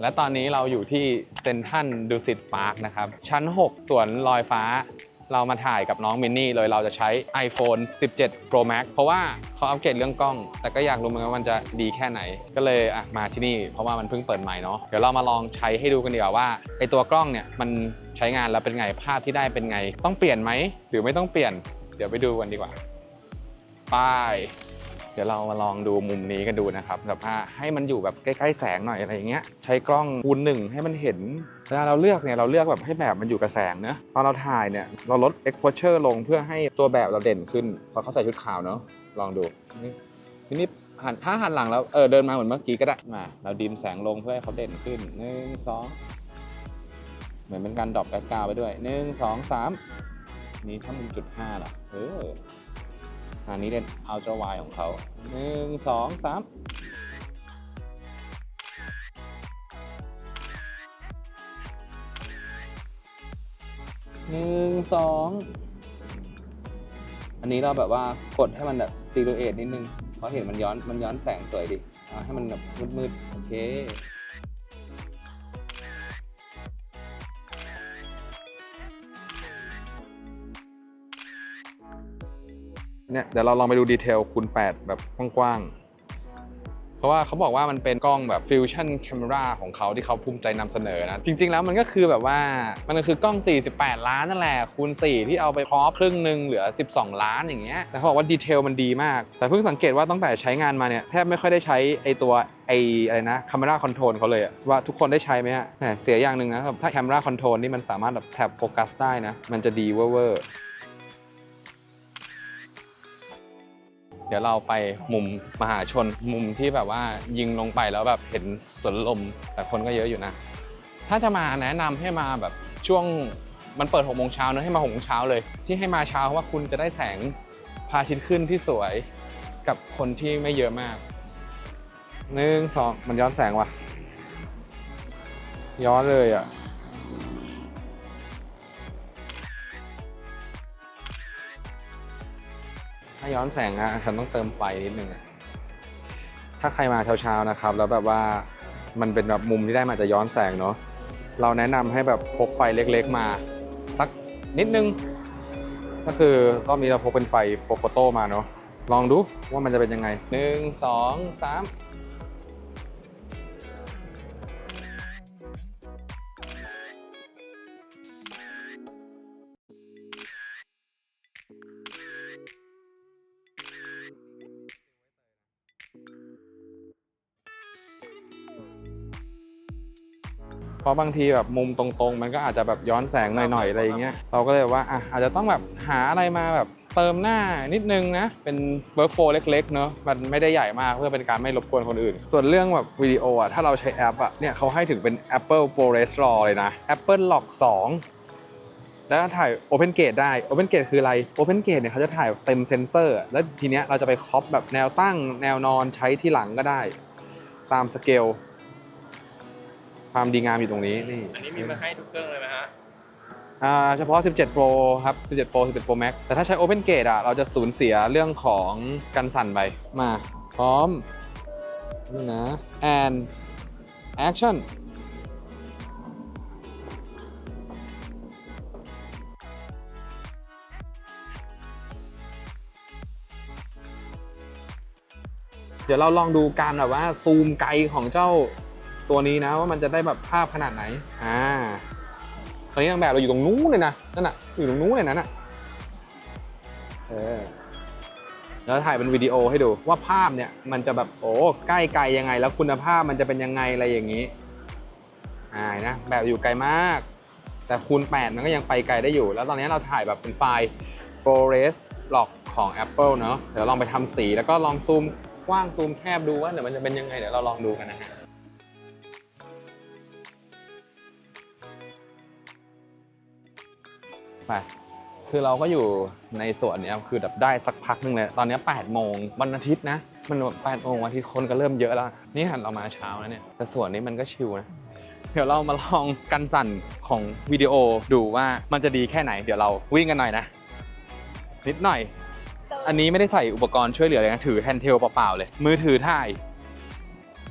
และตอนนี้เราอยู่ที่เซนทันดูสิตพาร์คนะครับ ชั้น 6 สวนลอยฟ้า เรามาถ่ายกับน้องมินนี่เลยเราจะใช้ iPhone 17 Pro Max เพราะว่าเขาอัปเกรดเรื่องกล้อง แต่ก็อยากรู้เหมือนกันว่ามันจะดีแค่ไหน ก็เลยอะมาที่นี่เพราะว่ามันเพิ่งเปิดใหม่เนาะเดี๋ยวเรามาลองใช้ให้ดูกันดีกว่าว่าไอตัวกล้องเนี่ยมันใช้งานแล้วเป็นไงภาพที่ได้เป็นไง ต้องเปลี่ยนไหมหรือไม่ต้องเปลี่ยน เดี๋ยวไปดูกันดีกว่าไป เดี๋ยวเรามาลองดูมุมนี้กันดูนะครับแบบว่าให้มันอยู่แบบใกล้ๆแสงหน่อยอะไรอย่างเงี้ยใช้กล้องคูณหนึ่งให้มันเห็นเวลาเราเลือกเนี่ยเราเลือกแบบให้แบบมันอยู่กับแสงเนะตอนเราถ่ายเนี่ยเราลด exposure ลงเพื่อให้ตัวแบบเราเด่นขึ้นพราะเขาใส่ชุดขาวเนอะลองดูนี่นี่หันถ้าหันหลังแล้วเออเดินมาเหมือนเมื่อกี้ก็ได้มา เราดิมแสงลงเพื่อให้เขาเด่นขึ้นหนึ่งสองเหมือนเป็นการดรอปแบ็กกราวไปด้วยหนึ่งสองสามนี่ถ้ามุมจุดห้าล่ะเออ อันนี้เป็นอัลตร้าไวของเขาหนึ่งสองสามหนึ่งสองอันนี้เราแบบว่ากดให้มันแบบซีลูเอตนิดนึงเพราะเห็นมันย้อนมันย้อนแสงสวยดิเอาให้มันแบบมืดๆโอเค เนี่ยเดี๋ยวเราลองไปดูดีเทลคูณ8 แบบกว้างๆ เพราะว่าเขาบอกว่ามันเป็นกล้องแบบฟิวชั่นแคมราของเขาที่เขาภูมิใจนำเสนอนะ จริง ๆ แล้วมันก็คือแบบว่ามันก็คือกล้อง 48 ล้านนั่นแหละคูณ 4 ที่เอาไปครอปครึ่งหนึ่งเหลือ 12 ล้านอย่างเงี้ยแต่เขาบอกว่าดีเทลมันดีมาก แต่เพิ่งสังเกตว่าตั้งแต่ใช้งานมาเนี่ยแทบไม่ค่อยได้ใช้ไอตัวไออะไรนะค a มราคอนโทรลเขาเลยอะว่าทุกคนได้ใช้ไหมฮะเสียอย่างหนึ่งนะครับถ้า Camera Control นี่มันสามารถแบบแท็บโฟกัสได้นะมันจะดีเวอร์ เดี๋ยวเราไปมุมมหาชนมุมที่แบบว่ายิงลงไปแล้วแบบเห็นสวนลม แต่คนก็เยอะอยู่นะ ถ้าจะมาแนะนำให้มาแบบช่วงมันเปิด6โมงเช้าเนอะให้มา6โมงเช้าเลย ที่ให้มาเช้าเพราะว่าคุณจะได้แสงพระอาทิตย์ขึ้นที่สวยกับคนที่ไม่เยอะมากหนึ่งสองมันย้อนแสงว่ะ ย้อนเลยอะาย้อนแสงอะฉันต้องเติมไฟนิดนึงอะถ้าใครมาเช้าๆนะครับ แล้วแบบว่ามันเป็นแบบมุมที่ได้มาจะย้อนแสงเนาะเราแนะนำให้แบบพกไฟเล็กๆมา สักนิดนึง ก็คือรอบนี้เราพกเป็นไฟโปรโฟโตมาเนาะลองดูว่ามันจะเป็นยังไงหนึ่งสองสาม ราะบางทีแบบมุมตรงๆ มันก็อาจจะแบบย้อนแสงหน่อยๆอะไรอย่างเงี้ยเราก็เลยว่าอะอาจจะต้องแบบหาอะไรมาแบบเติมหน้านิดนึงนะ เป็นเวิร์กโฟเล็กๆเนอะมันไม่ได้ใหญ่มากเพื่อเป็นการไม่รบกวนคนอื่น ส่วนเรื่องแบบวิดีโออะถ้าเราใช้แอปอะเนี่ยเขาให้ถึงเป็น Apple ProRes RAW เลยนะ Apple Lock 2แล้วถ่าย Open Gate ได้ Open Gate คืออะไร Open Gate เนี่ยเขาจะถ่ายเต็มเซนเซอร์ แล้วทีเนี้ยเราจะไปครอปแบบแนวตั้งแนวนอนใช้ที่หลังก็ได้ ตามสเกล ความดีงามอยู่ตรงนี้นี่อันนี้มีมาให้ทุกเครื่องเลยไหมฮะอ่าเฉพาะ 17 Pro ครับ 17 Pro 11 Pro Max แต่ถ้าใช้ Open Gate อะ เราจะสูญเสียเรื่องของกันสั่นไป มา พร้อมนี่นะ and action เดี๋ยวเราลองดูการแบบว่าซูมไกลของเจ้า ตัวนี้นะว่ามันจะได้แบบภาพขนาดไหน อ่าตอนนี้นางแบบเราอยู่ตรงนู้นเลยนะ นั่นน่ะ อยู่ตรงนู้นเลยนะน่ะ เออ แล้วถ่ายเป็นวิดีโอให้ดูว่าภาพเนี่ย มันจะแบบโอ้ใกล้ไกลยังไง แล้วคุณภาพมันจะเป็นยังไงอะไรอย่างนี้ อ่านะ แบบอยู่ไกลมาก แต่คูณ 8 มันก็ยังไปไกลได้อยู่ แล้วตอนนี้เราถ่ายแบบเป็นไฟล์ ProRes Log ของ Apple เนอะเดี๋ยวลองไปทำสีแล้วก็ลองซูมกว้างซูมแคบดูว่าเดี๋ยวมันจะเป็นยังไงเดี๋ยวเราลองดูกันนะฮะ ไปคือเราก็อยู่ในสวนนี้คือแบบได้สักพักหนึงเลยตอนนี้8โมงวันอาทิตย์นะ มัน8โมงวันอาทิตย์คนก็เริ่มเยอะแล้ว นี่หันเรามาเช้าแล้วเนี่ยแต่สวนนี้มันก็ชิลนะเดี๋ยวเรามาลองกันสั่นของวิดีโอดูว่ามันจะดีแค่ไหน เดี๋ยวเราวิ่งกันหน่อยนะ นิดหน่อย อันนี้ไม่ได้ใส่อุปกรณ์ช่วยเหลือเลยนะถือแฮนด์เทลเปล่าๆเลย มือถือถ่าย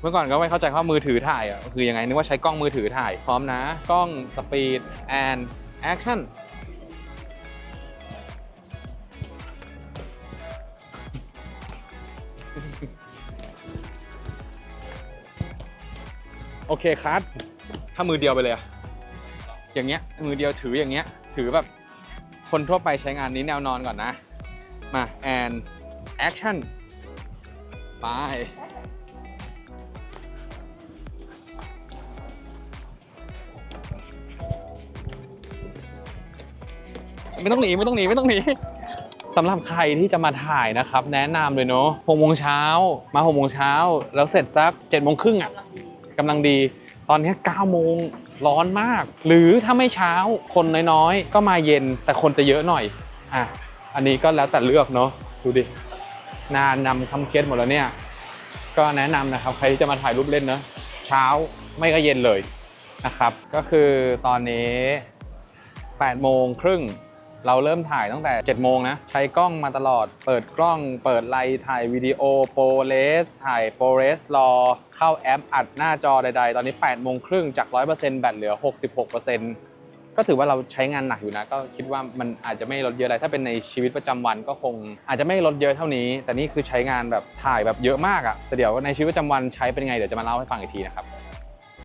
เมื่อก่อนก็ไม่เข้าใจว่ามือถือถ่ายอะคือยังไงนึกว่าใช้กล้องมือถือถ่ายพร้อมนะ กล้องสปีดแอนแอคชั่น โอเคคัดถ้ามือเดียวไปเลยอะอย่างเงี้ย มือเดียวถืออย่างเงี้ย ถือแบบ คนทั่วไปใช้งานนี้แนวนอนก่อนนะ มาแอนแอคชั่นไปไม่ต้องหนีไม่ต้องหนีไม่ต้องหนีสำหรับใครที่จะมาถ่ายนะครับ แนะนำเลยเนาะหกโมงเช้ามาหกโมงเช้าแล้วเสร็จสักเจ็ดโมงครึ่งอะ กำลังดี ตอนนี้เก้าโมงร้อนมาก หรือถ้าไม่เช้าคนน้อยๆ ก็มาเย็นแต่คนจะเยอะหน่อยอะอันนี้ก็แล้วแต่เลือกเนาะดูดินานนำคำเคสหมดแล้วเนี่ย ก็แนะนำนะครับ ใครที่จะมาถ่ายรูปเล่นเนอะเช้าไม่ก็เย็นเลยนะครับ ก็คือตอนนี้8โมงครึ่ง เราเริ่มถ่ายตั้งแต่7โมงนะ ใช้กล้องมาตลอด เปิดกล้อง เปิดไลท์ถ่ายวิดีโอโปรเลส ถ่ายโปรเรสรอ เข้าแอปอัดหน้าจอใด ๆ ตอนนี้8โมงครึ่งจาก 100%แบตเหลือ 66%ก็ถือว่าเราใช้งานหนักอยู่นะ ก็คิดว่ามันอาจจะไม่ลดเยอะอะไรถ้าเป็นในชีวิตประจำวันก็คง อาจจะไม่ลดเยอะเท่านี้ แต่นี่คือใช้งานแบบถ่ายแบบเยอะมากอะแต่เดี๋ยวในชีวิตประจำวันใช้เป็นไงเดี๋ยวจะมาเล่าให้ฟังอีกทีนะครับ